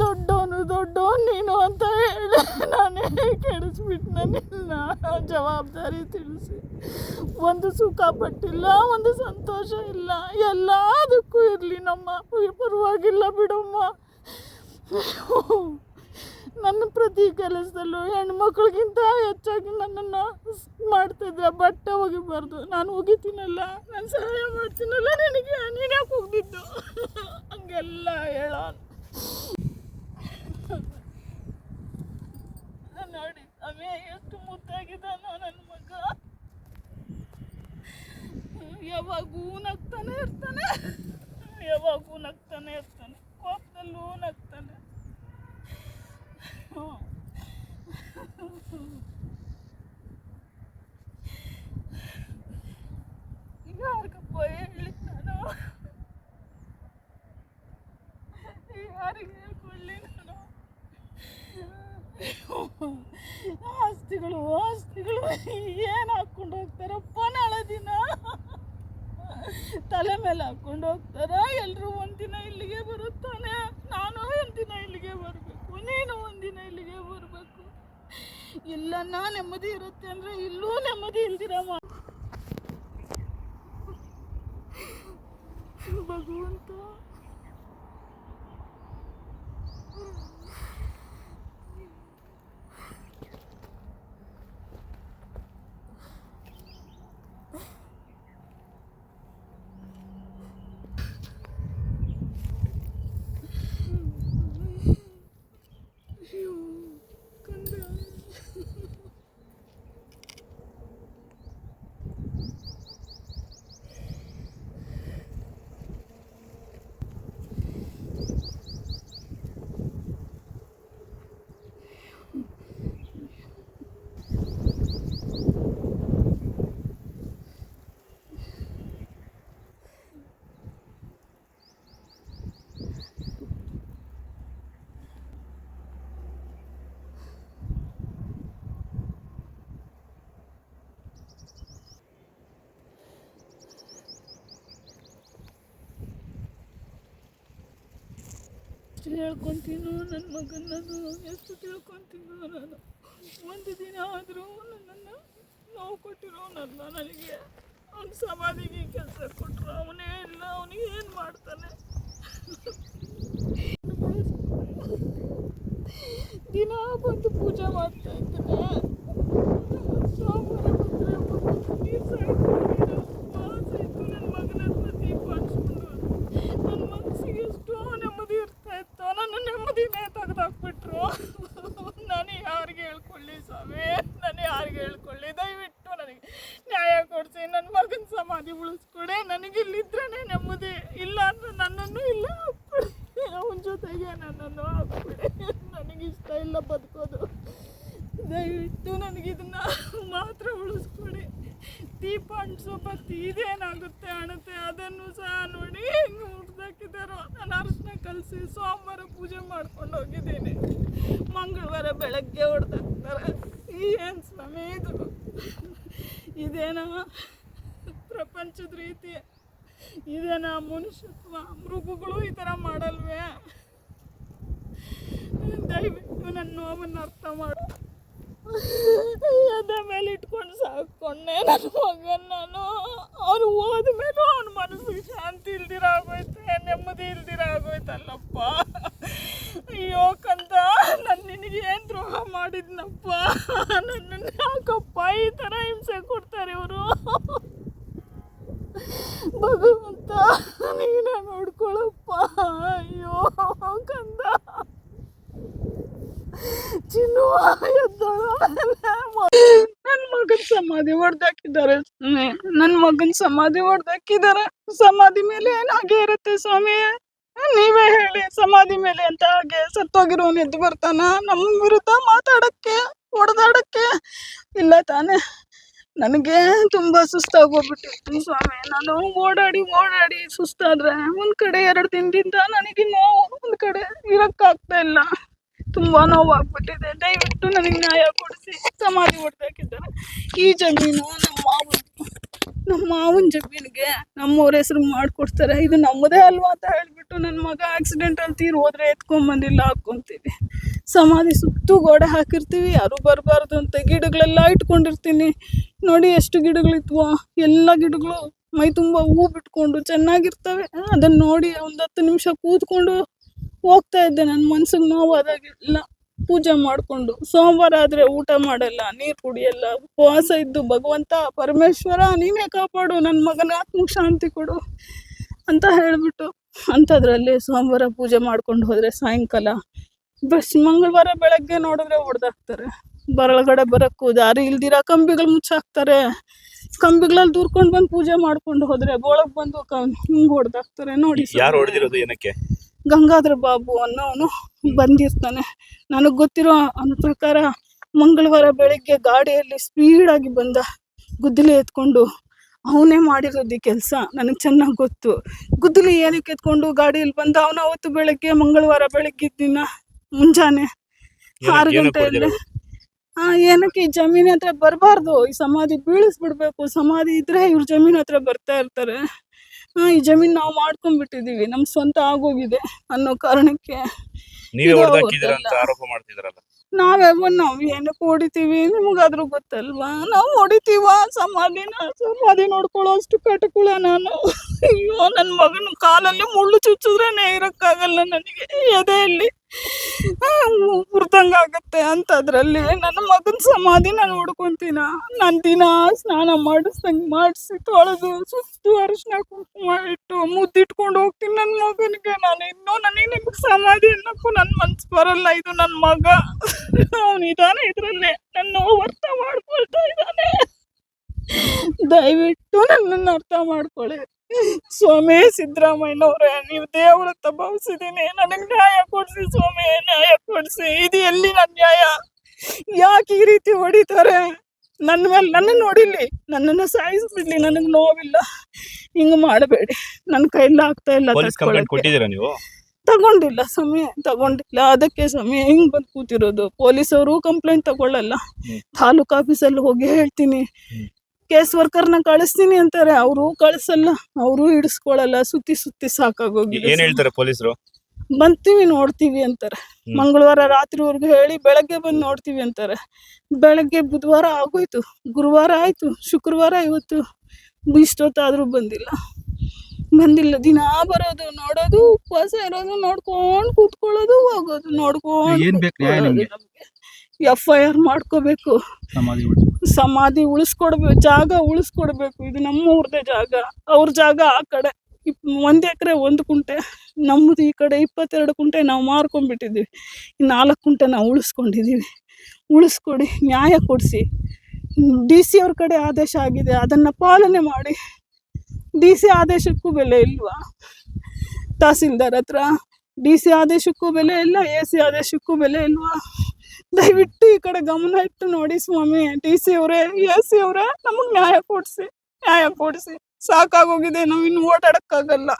ದೊಡ್ಡವನು ದೊಡ್ಡವನು ನೀನು ಅಂತ ಹೇಳಿ ನಾನೇ ಕೆಡಿಸ್ಬಿಟ್ಟು ನನ್ನ ಜವಾಬ್ದಾರಿ ತಿಳಿಸಿ. ಒಂದು ಸುಖ ಪಟ್ಟಿಲ್ಲ, ಒಂದು ಸಂತೋಷ ಇಲ್ಲ. ಎಲ್ಲದಕ್ಕೂ ಇರಲಿ ನಮ್ಮ ಪರವಾಗಿಲ್ಲ ಬಿಡಮ್ಮ. ನನ್ನ ಪ್ರತಿ ಕೆಲಸದಲ್ಲೂ ಹೆಣ್ಮಕ್ಳಿಗಿಂತ ಹೆಚ್ಚಾಗಿ ನನ್ನನ್ನು ಮಾಡ್ತಿದ್ದೆ ಬಟ್ಟೆ ಒಗಿಬಾರ್ದು. ನಾನು ಒಗಿತೀನಲ್ಲ, ನಾನು ಸಹಾಯ ಮಾಡ್ತೀನಲ್ಲ, ನಿನಗೆ ನೀನೇ ಹೋಗಿದ್ದು ಹಂಗೆಲ್ಲ ಹೇಳ ನೋಡಿ ಅಮೇ ಎಷ್ಟು ಮುದ್ದಾಗಿದ್ದಾನೋ ನನ್ನ ಮಗ. ಯಾವಾಗೂ ನಗ್ತಾನೆ ಇರ್ತಾನೆ? ಯಾವಾಗೂ ನಗ್ತಾನೆ ಇರ್ತಾನೆ? ಕೋಪದಲ್ಲೂ ನಗ್ತಾನೆ ಯಾರಿಗಪ್ಪ ಹೇಳಿ ನಾನು ಯಾರಿಗೆ ಹೇಳ್ಕೊಳ್ಳಿ ನಾನು ಆಸ್ತಿಗಳು ಆಸ್ತಿಗಳು. ಏನು ಹಾಕ್ಕೊಂಡು ಹೋಗ್ತಾರಪ್ಪ ನಾಳೆ ದಿನ. ತಲೆ ಮೇಲೆ ಹಾಕ್ಕೊಂಡು ಹೋಗ್ತಾರ ಎಲ್ಲರೂ ಒಂದಿನ ಇಲ್ಲಿಗೆ ಬರುತ್ತಾನೆ. ನಾನು ಒಂದಿನ ಇಲ್ಲಿಗೆ ಬರಬೇಕು, ನೀನು ಒಂದಿನ ಇಲ್ಲಿಗೆ ಬರಬೇಕು. ಇಲ್ಲ, ನಾ ನೆಮ್ಮದಿ ಇರುತ್ತೆ ಅಂದರೆ ಇಲ್ಲೂ ನೆಮ್ಮದಿ ಇಲ್ದಿರಮ್ಮ ಭಗವಂತ ಅಯ್ಯೋ ಕಂದ ಎಷ್ಟು ಹೇಳ್ಕೊತೀನೋ ನನ್ನ ಮಗನದು ಎಷ್ಟು ತಿಳ್ಕೊತೀನೋ ನಾನು. ಒಂದು ದಿನ ಆದರೂ ನನ್ನನ್ನು ನೋವು ಕೊಟ್ಟಿರೋನಲ್ಲ ನನಗೆ ಅವ್ನು ಸಮಾಧಿಗೆ ಕೆಲಸ ಕೊಟ್ಟರು ಅವನೇ ಇಲ್ಲ ಅವನಿಗೆ ಏನು ಮಾಡ್ತಾನೆ ದಿನ ಬಂದು ಪೂಜೆ ಮಾಡ್ತಾ ಇದ್ದಾನೆ ಸೋಮವಾರ ಬಂದರೆ ನೀರು ಸಾಯ್ತು ಮಾಸಾಯ್ತು ನನ್ನ ಮಗನ ಹತ್ರ ದೀಪ ಹಚ್ಕೊಂಡು ನನ್ನ ಮನಸ್ಸಿಗೆ ಎಷ್ಟೋ ನೆಮ್ಮದಿ ಇರ್ತಾ ಇತ್ತು ನನ್ನ ನೆಮ್ಮದಿನೇ ತೆಗೆದಾಕ್ಬಿಟ್ರು ನಾನು ಯಾರಿಗೆ ಹೇಳ್ಕೊಳ್ಳಿ ಸ್ವಾಮಿ ನಾನು ಯಾರಿಗೆ ಹೇಳ್ಕೊಳ್ಳಿ ದಯವಿಟ್ಟು ನನಗೆ ನ್ಯಾಯ ಕೊಡಿಸಿ ನನ್ನ ಮಗನ ಸಮಾಧಿ ಉಳಿಸ್ಕೊಡೆ ನನಗೆ ಇಲ್ಲಿದ್ರೇ ನೆಮ್ಮದಿ ಇಲ್ಲ ಅಂದ್ರೆ ನನ್ನನ್ನು ಇಲ್ಲ ಹಾಕ್ಬಿಡಿ ಅವನ ಜೊತೆಗೆ ನನ್ನನ್ನು ಹಾಕ್ಬಿಡಿ ನನಗಿಷ್ಟ ಇಲ್ಲ ಬದುಕೋದು ದಯವಿಟ್ಟು ನನಗಿದನ್ನ ಮಾತ್ರ ಉಳಿಸ್ಕೊಡಿ ದೀಪ ಅಂಟಿಸೋ ಬತ್ತಿ ಇದೇನಾಗುತ್ತೆ ಅಣತೆ ಅದನ್ನು ಸಹ ನೋಡಿ ಹೆಂಗೆ ಮುಡ್ದಾಕಿದ್ದಾರೋ ನಾನು ಕಲಸಿ ಸೋಮವಾರ ಪೂಜೆ ಮಾಡ್ಕೊಂಡು ಹೋಗಿದ್ದೀನಿ. ಮಂಗಳವಾರ ಬೆಳಗ್ಗೆ ಹೊಡೆದಾಕ್ತಾರೆ ಏನು ಸ್ವಾಮಿ ಇದು? ಇದೇನೋ ಪ್ರಪಂಚದ ರೀತಿ. ಇದೇನಾ ಮನುಷ್ಯತ್ವ, ಮೃಗಗಳು ಈ ಥರ ಮಾಡಲ್ವೇ? ದಯವಿಟ್ಟು ನನ್ನ ನೋವನ್ನು ಅರ್ಥ ಮಾಡು. ಎದೆ ಮೇಲೆ ಇಟ್ಕೊಂಡು ಸಾಕೊಂಡೆ ನನ್ನ ಮಗನ ನಾನು. ಅವನು ಹೋದ ಮೇಲೆ ಅವನ ಮನಸ್ಸಿಗೆ ಶಾಂತಿ ಇಲ್ದಿರ ಆಗೋಯ್ತೆ, ನೆಮ್ಮದಿ ಇಲ್ದಿರ ಆಗೋಯ್ತಲ್ಲಪ್ಪ. ಅಯ್ಯೋ ಕಂದ ನಾನು ನಿನಗೆ ಏನು ದ್ರೋಹ ಮಾಡಿದ್ನಪ್ಪ? ನನ್ನನ್ನು ಯಾಕಪ್ಪ ಈ ಥರ ಹಿಂಸೆ ಕೊಡ್ತಾರೆ ಇವರು ಭಗವಂತ ನೀನೇ ನೋಡ್ಕೊಳಪ್ಪ ಅಯ್ಯೋ ಕಂದ ಚಿನ್ನು ಮಗನ್ ಸಮಾಧಿ ಹೊಡೆದಾಕಿದ್ದಾರೆ ನನ್ನ ಮಗನ ಸಮಾಧಿ ಹೊಡೆದಾಕಿದ್ದಾರೆ. ಸಮಾಧಿ ಮೇಲೆ ಹಾಗೆ ಇರುತ್ತೆ ಸ್ವಾಮಿ? ನೀವೇ ಹೇಳಿ, ಸಮಾಧಿ ಮೇಲೆ ಅಂತ ಹಾಗೆ ಸತ್ತೋಗಿರೋನ್ ಎದ್ದು ಬರ್ತಾನ? ನಮ್ಮ ವಿರುದ್ಧ ಮಾತಾಡಕ್ಕೆ, ಹೊಡೆದಾಡಕ್ಕೆ? ಇಲ್ಲ ತಾನೇ. ನನಗೆ ತುಂಬಾ ಸುಸ್ತಾಗೋಗ್ಬಿಟ್ಟಿತ್ತು ಸ್ವಾಮಿ. ನಾನು ಓಡಾಡಿ ಓಡಾಡಿ ಸುಸ್ತಾದ್ರೆ ಒಂದ್ ಕಡೆ ಎರಡು ದಿನದಿಂದ ನನಗೆ ನೋವು, ಒಂದ್ ಕಡೆ ಇರಕ್ಕಾಗ್ತಾ ಇಲ್ಲ. ತುಂಬಾ ನೋವಾಗ್ಬಿಟ್ಟಿದೆ. ದಯವಿಟ್ಟು ನನಗೆ ನ್ಯಾಯ ಕೊಡಿಸಿ. ಸಮಾಧಿ ಹೊಡೆದಾಕಿದ್ದಾರೆ ಈ ಜಮೀನು ನಮ್ಮ ಮಾವನ ನಮ್ಮ ಮಾವನ ಜಮೀನಿಗೆ ನಮ್ಮವ್ರ ಹೆಸರು ಮಾಡಿಕೊಡ್ತಾರೆ. ಇದು ನಮ್ಮದೇ ಅಲ್ವಾ ಅಂತ ಹೇಳಿಬಿಟ್ಟು ನನ್ನ ಮಗ ಆಕ್ಸಿಡೆಂಟ್ ಅಲ್ಲಿ ತೀರ್ ಹೋದ್ರೆ ಎತ್ಕೊಂಬಂದಿಲ್ಲ ಹಾಕೊಂತೀವಿ ಸಮಾಧಿ ಸುತ್ತು ಗೋಡೆ ಹಾಕಿರ್ತೀವಿ. ಯಾರು ಬರಬಾರ್ದು ಅಂತ ಗಿಡಗಳೆಲ್ಲ ಇಟ್ಕೊಂಡಿರ್ತೀನಿ. ನೋಡಿ ಎಷ್ಟು ಗಿಡಗಳಿದ್ವು. ಎಲ್ಲ ಗಿಡಗಳು ಮೈ ತುಂಬ ಹೂ ಬಿಟ್ಕೊಂಡು ಚೆನ್ನಾಗಿರ್ತವೆ. ಅದನ್ನ ನೋಡಿ ಒಂದು ಹತ್ತು ನಿಮಿಷ ಕೂತ್ಕೊಂಡು ಹೋಗ್ತಾ ಇದ್ದೆ. ನನ್ನ ಮನ್ಸಿಗೆ ನೋವಾದಾಗೆಲ್ಲ ಪೂಜೆ ಮಾಡಿಕೊಂಡು. ಸೋಮವಾರ ಆದರೆ ಊಟ ಮಾಡಲ್ಲ, ನೀರು ಕುಡಿಯಲ್ಲ, ಉಪವಾಸ ಇದ್ದು, ಭಗವಂತ, ಪರಮೇಶ್ವರ, ನೀನೇ ಕಾಪಾಡು ನನ್ನ ಮಗನ ಆತ್ಮಕ್ಕೆ ಶಾಂತಿ ಕೊಡು ಅಂತ ಹೇಳಿಬಿಟ್ಟು ಅಂಥದ್ರಲ್ಲಿ ಸೋಮವಾರ ಪೂಜೆ ಮಾಡ್ಕೊಂಡು ಹೋದರೆ ಸಾಯಂಕಾಲ. ಬಸ್ ಮಂಗಳವಾರ ಬೆಳಗ್ಗೆ ನೋಡಿದ್ರೆ ಹೊಡೆದಾಕ್ತಾರೆ ಬರಳಗಡೆ ಬರೋಕ್ಕೂ ದಾರಿ ಇಲ್ದಿರ ಕಂಬಿಗಳು ಮುಚ್ಚಾಕ್ತಾರೆ. ಕಂಬಿಗಳಲ್ಲಿ ದೂರ್ಕೊಂಡು ಬಂದು ಪೂಜೆ ಮಾಡ್ಕೊಂಡು ಹೋದ್ರೆ ಒಳಗೆ ಬಂದು ಹಿಂಗೆ ಹೊಡೆದಾಕ್ತಾರೆ ನೋಡಿ ಯಾರು ಹೊಡೆದಿರೋದು ಏನಕ್ಕೆ? ಗಂಗಾಧರ ಬಾಬು ಅನ್ನೋನು ಬಂದಿರ್ತಾನೆ. ನನಗೆ ಗೊತ್ತಿರೋ ಅವನ ಪ್ರಕಾರ ಮಂಗಳವಾರ ಬೆಳಿಗ್ಗೆ ಗಾಡಿಯಲ್ಲಿ ಸ್ಪೀಡಾಗಿ ಬಂದ ಗುದ್ದಲಿ ಎತ್ಕೊಂಡು ಅವನೇ ಮಾಡಿರೋದು ಕೆಲಸ. ನನಗೆ ಚೆನ್ನಾಗಿ ಗೊತ್ತು. ಗುದ್ದಲಿ ಏನಕ್ಕೆ ಎತ್ಕೊಂಡು ಗಾಡಿಯಲ್ಲಿ ಬಂದ? ಅವನು ಅವತ್ತು ಬೆಳಗ್ಗೆ ಮಂಗಳವಾರ ಬೆಳಗ್ಗೆ ದಿನ ಮುಂಜಾನೆ ಆರು ಗಂಟೆಯಲ್ಲಿ? ಆ ಏನಕ್ಕೆ ಈ ಜಮೀನ್ ಹತ್ರ ಬರಬಾರ್ದು? ಈ ಸಮಾಧಿ ಬೀಳಿಸ್ಬಿಡ್ಬೇಕು. ಸಮಾಧಿ ಇದ್ರೆ ಇವ್ರ ಜಮೀನ್ ಹತ್ರ ಬರ್ತಾ ಇರ್ತಾರೆ. ಈ ಜಮೀನ್ ನಾವು ಮಾಡ್ಕೊಂಡ್ಬಿಟ್ಟಿದೀವಿ ನಮ್ ಸ್ವಂತ ಆಗೋಗಿದೆ ಅನ್ನೋ ಕಾರಣಕ್ಕೆ ನೀವೇ ಅಂತ. ಆರೋಪ ಮಾಡ್ತಿದ್ರಲ್ಲ? ನಾವ್ ಏನಕ್ಕೆ ಹೊಡಿತೀವಿ? ನಿಮಗಾದ್ರೂ ಗೊತ್ತಲ್ವಾ? ನಾವು ಹೊಡಿತೀವ? ಸಮಾಧಿನ ಸಮಾಧಿ ನೋಡ್ಕೊಳ್ಳೋ ಅಷ್ಟು ಕಟ್ಕೊಳ ನಾನು. ಅಯ್ಯೋ ನನ್ನ ಮಗನ ಕಾಲಲ್ಲಿ ಮುಳ್ಳು ಚುಚ್ಚಿದ್ರೇನೆ ಇರಕ್ಕಾಗಲ್ಲ ನನಗೆ. ಎದೆಯಲ್ಲಿ ಆಗತ್ತೆ ಅಂತದ್ರಲ್ಲಿ ನನ್ನ ಮಗನ ಸಮಾಧಿ ನಾನು ನೋಡ್ಕೊಂತೀನ. ನಾನು ದಿನ ಸ್ನಾನ ಮಾಡಿಸ್ದಂಗೆ ಮಾಡಿಸಿ ತೊಳೆದು ಸುಸ್ತು ಅರಿಶಿನ ಕುಂಕುಮ ಇಟ್ಟು ಮುದ್ದಿಟ್ಕೊಂಡು ಹೋಗ್ತೀನಿ ನನ್ನ ಮಗನಿಗೆ. ನಾನು ಇನ್ನೂ ನನಗೆ ನಿಮ್ಗೆ ಸಮಾಧಿ ಅನ್ನಕ್ಕೂ ನನ್ನ ಮನ್ಸು ಬರಲ್ಲ. ಇದು ನನ್ನ ಮಗ. ಅವನು ಇದ್ರಲ್ಲೇ. ನನ್ನ ಅರ್ಥ ಮಾಡ್ಕೊಳ್ತಾ ಇದ್ದಾನೆ ದಯವಿಟ್ಟು ನನ್ನನ್ನು ಅರ್ಥ ಮಾಡ್ಕೊಳ್ಳಿ. ಸ್ವಾಮಿ ಸಿದ್ದರಾಮಯ್ಯನವ್ರೆ ನೀವು ದೇವರ ಹತ್ರ ಭಾವಿಸಿದ್ದೀನಿ. ನನಗೆ ನ್ಯಾಯ ಕೊಡಿಸಿ ಸ್ವಾಮಿ ನ್ಯಾಯ ಕೊಡಿಸಿ. ಇದು ಎಲ್ಲಿ ನನ್ನ ನ್ಯಾಯ? ಯಾಕೆ ಈ ರೀತಿ ಹೊಡಿತಾರೆ? ನನ್ನ ಮೇಲೆ ನನ್ನ ಹೊಡಿಲಿ. ನನ್ನನ್ನು ಸಾಯಿಸ್ಬಿಡ್ಲಿ. ನನಗೆ ನೋವಿಲ್ಲ. ಹಿಂಗೆ ಮಾಡಬೇಡಿ. ನನ್ನ ಕೈಲಿ ಆಗ್ತಾ ಇಲ್ಲ ಪೊಲೀಸ್. ಕೊಟ್ಟಿದ್ದೀರಾ ನೀವು? ತಗೊಂಡಿಲ್ಲ ಸಮಯ ತಗೊಂಡಿಲ್ಲ. ಅದಕ್ಕೆ ಸಮಯ ಹಿಂಗ್ ಬಂದು ಕೂತಿರೋದು. ಪೊಲೀಸವರು ಕಂಪ್ಲೇಂಟ್ ತಗೊಳ್ಳಲ್ಲ. ತಾಲೂಕ್ ಆಫೀಸಲ್ಲಿ ಹೋಗಿ ಹೇಳ್ತೀನಿ. ಕೇಸ್ ವರ್ಕರ್ನ ಕಳಿಸ್ತೀನಿ ಅಂತಾರೆ. ಅವರು ಕಳಿಸಲ್ಲ. ಅವರು ಹಿಡಿಸ್ಕೊಳಲ್ಲ. ಸುತ್ತಿ ಸುತ್ತಿ ಸಾಕಾಗೋಗಿದೆ. ಏನ್ ಹೇಳ್ತಾರೆ ಪೊಲೀಸರು? ಬಂತೀವಿ ನೋಡ್ತೀವಿ ಅಂತಾರೆ. ಮಂಗಳವಾರ ರಾತ್ರಿವರೆಗೂ ಹೇಳಿ ಬೆಳಗ್ಗೆ ಬಂದು ನೋಡ್ತೀವಿ ಅಂತಾರೆ. ಬೆಳಗ್ಗೆ ಬುಧವಾರ ಆಗೋಯ್ತು. ಗುರುವಾರ ಆಯ್ತು. ಶುಕ್ರವಾರ ಇವತ್ತು ಇಷ್ಟೊತ್ತಾದ್ರೂ ಬಂದಿಲ್ಲ. ಬಂದಿಲ್ಲ. ದಿನ ಬರೋದು ನೋಡೋದು ಉಪವಾಸ ಇರೋದು ನೋಡ್ಕೊಂಡು ಕೂತ್ಕೊಳ್ಳೋದು ಹೋಗೋದು ನೋಡ್ಕೊಂಡು ಎಫ್ ಐ ಆರ್ ಮಾಡ್ಕೋಬೇಕು. ಸಮಾಧಿ ಸಮಾಧಿ ಉಳಿಸ್ಕೊಡ್ಬೇಕು ಜಾಗ ಉಳಿಸ್ಕೊಡ್ಬೇಕು. ಇದು ನಮ್ಮ ಊರ್ದೇ ಜಾಗ. ಅವ್ರ ಜಾಗ ಆ ಕಡೆ. ಇಪ್ ಒಂದು ಎಕರೆ ಒಂದು ಕುಂಟೆ. ನಮ್ಮದು ಈ ಕಡೆ ಇಪ್ಪತ್ತೆರಡು ಕುಂಟೆ ನಾವು ಮಾರ್ಕೊಂಡ್ಬಿಟ್ಟಿದ್ದೀವಿ. ನಾಲ್ಕು ಕುಂಟೆ ನಾವು ಉಳಿಸ್ಕೊಂಡಿದ್ದೀವಿ. ಉಳಿಸ್ಕೊಡಿ ನ್ಯಾಯ ಕೊಡಿಸಿ. ಡಿ ಸಿ ಅವ್ರ ಕಡೆ ಆದೇಶ ಆಗಿದೆ. ಅದನ್ನು ಪಾಲನೆ ಮಾಡಿ. ಡಿ ಸಿ ಆದೇಶಕ್ಕೂ ಬೆಲೆ ಇಲ್ವಾ? ತಹಸೀಲ್ದಾರ್ ಹತ್ರ. ಡಿ ಸಿ ಆದೇಶಕ್ಕೂ ಬೆಲೆ ಇಲ್ಲ ಎ ಸಿ ಆದೇಶಕ್ಕೂ ಬೆಲೆ ಇಲ್ವಾ? ದಯವಿಟ್ಟು ಈ ಕಡೆ ಗಮನ ಇಟ್ಟು ನೋಡಿ ಸ್ವಾಮಿ ಟಿ ಸಿ ಅವರೇ ಎ ಸಿ ಅವರೇ ನಮಗೆ ನ್ಯಾಯ ಕೊಡಿಸಿ ನ್ಯಾಯ ಕೊಡಿಸಿ. ಸಾಕಾಗೋಗಿದೆ ನಾವು ಇನ್ನು ಓಡಾಡಕ್ಕಾಗಲ್ಲ.